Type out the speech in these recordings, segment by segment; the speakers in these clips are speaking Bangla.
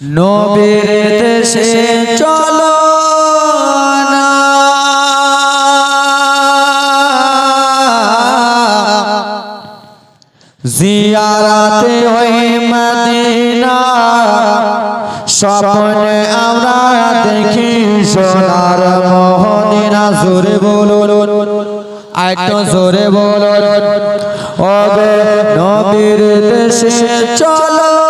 নবীর দেশে চলো না। জিয়ারাতে ওই মদিনা আমরা দেখি সোনার মোহনিনা জোরে বলো একটু জোরে বলো ও নবীর দেশে চলো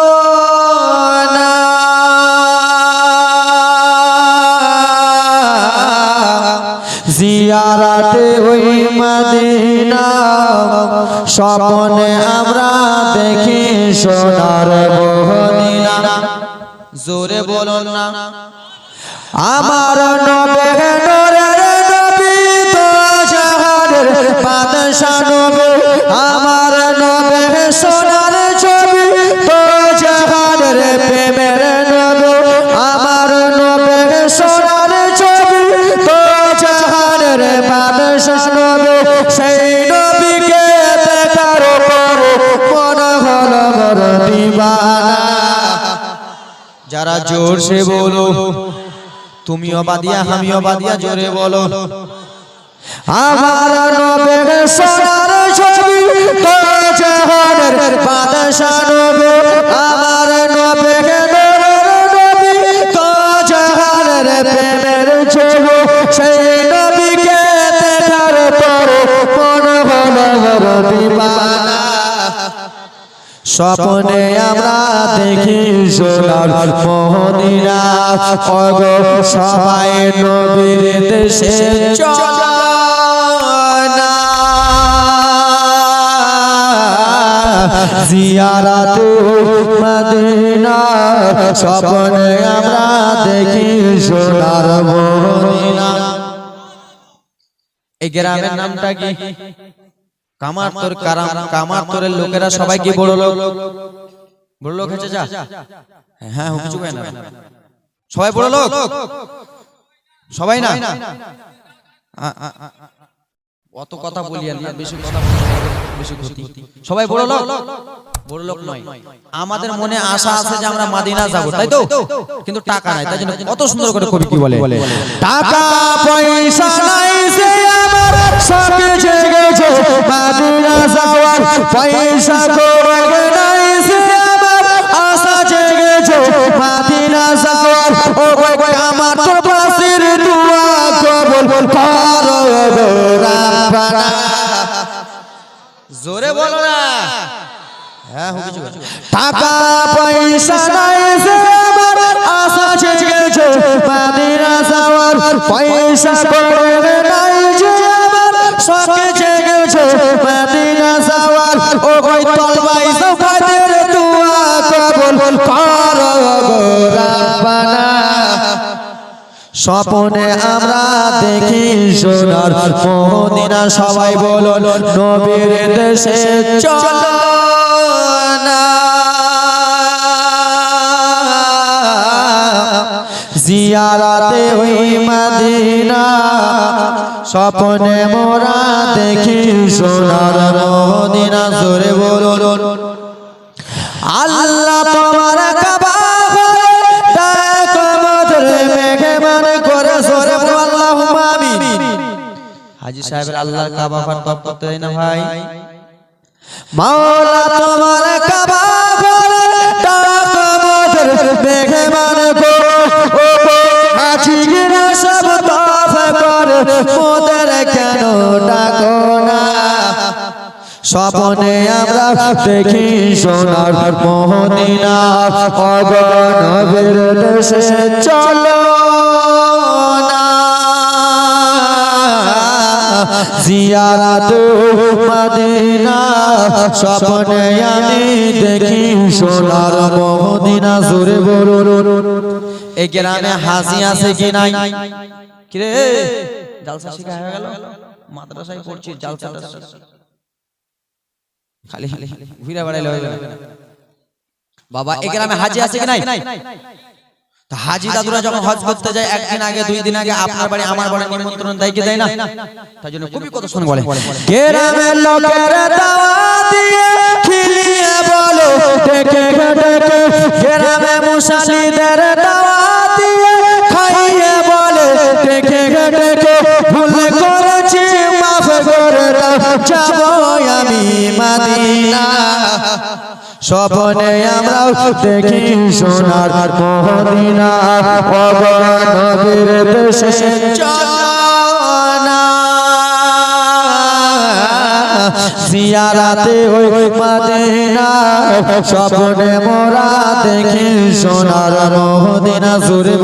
স্বপ্নে আমরা দেখি সোনার বহদিনা জোরে বলুন না। আমার নবে যারা জোর সে বলো তুমিও বাদিয়া আমিও বাদিয়া জোরে বলো। আমার নবের সোনার ছবি তো জাহানের বাদশা নবে। আমার নবের নবী তো জাহানের প্রেমের ছবি সেই নবীকে দেখার পর মন হলো দিবানা স্বপ্নে আমরা দেখি সোনার মোহনিরা অগ সবাই নবীর দেশে জিয়ারাত মদিনা আমরা দেখি সোনার এই গ্রামের নামটা কি? কামার তোর কারাম কামার তোরের লোকেরা সবাই কি বড় লোক বড় লোক হয়েছে যা। হ্যাঁ হুক কিছু না। সবাই বড় লোক? সবাই না? অত কথা বলি আর বেশি কথা বেশি ক্ষতি। সবাই বড় লোক? বড় লোক। নয়। আমাদের মনে আশা আছে যে আমরা মাদিনা যাব। তাই তো? কিন্তু টাকা নাই তাই জন্য কত সুন্দর করে কবি কি বলে। টাকা পয়সা নাই সে আমার সবে জেগেছে। মাদিনা যাওয়ার আমার তো বাসির দোয়া কবুল করো রাব্বানা। জোরে বলো না। হ্যাঁ টাকা পয়সা নাই যে আমার আশা জেগেছে মাদিনা যাওয়ার পয়সা করে স্বপনে আমরা দেখি সোনার মোহদিনা সবাই বলো নবীর দেশে চলো জিয়ারাতে ওই মদিনা, স্বপনে মোরা দেখি সোনার মোহদিনা জোরে বলো হাজী সাহেবের আল্লাহর কাবা ঘর তপ করতে হয় না ভাই? মাওলা তোমার কাবা করে ও হাজী গিরা সব তফ করে মোদের কেন ডাকো না? স্বপনে আমরা দেখি সোনার মোহনিনা অগণবীর দেশে চলো। জিয়ারাত মদিনা, স্বপনে আমি দেখি সোনার মোহনিনা জোরে বলুন। এই গ্রামে হাসি আছে কি নাই? জালসা শিখা হয়ে গেল। মাদ্রাসায় পড়ছি জালসাটা খালি খালি ঘুরে বেড়াইলে বাবা, এই গ্রামে হাজি আছে কি নাই? হাজি দাদুরা যখন হজ করতে যায়, একদিন আগে, দুই দিন আগে আপনার বাড়ি, আমার বাড়ি নিমন্ত্রণ দেয় কি দেয় না? তাই জন্য কবি কত শুনে বলে। বলো স্বপনে আমরাও দেখি সোনার মদিনা অবনবীর দেশে জিয়ারাতে ওই মদিনা, স্বপনে মোরা দেখি সোনার মদিনা সুরে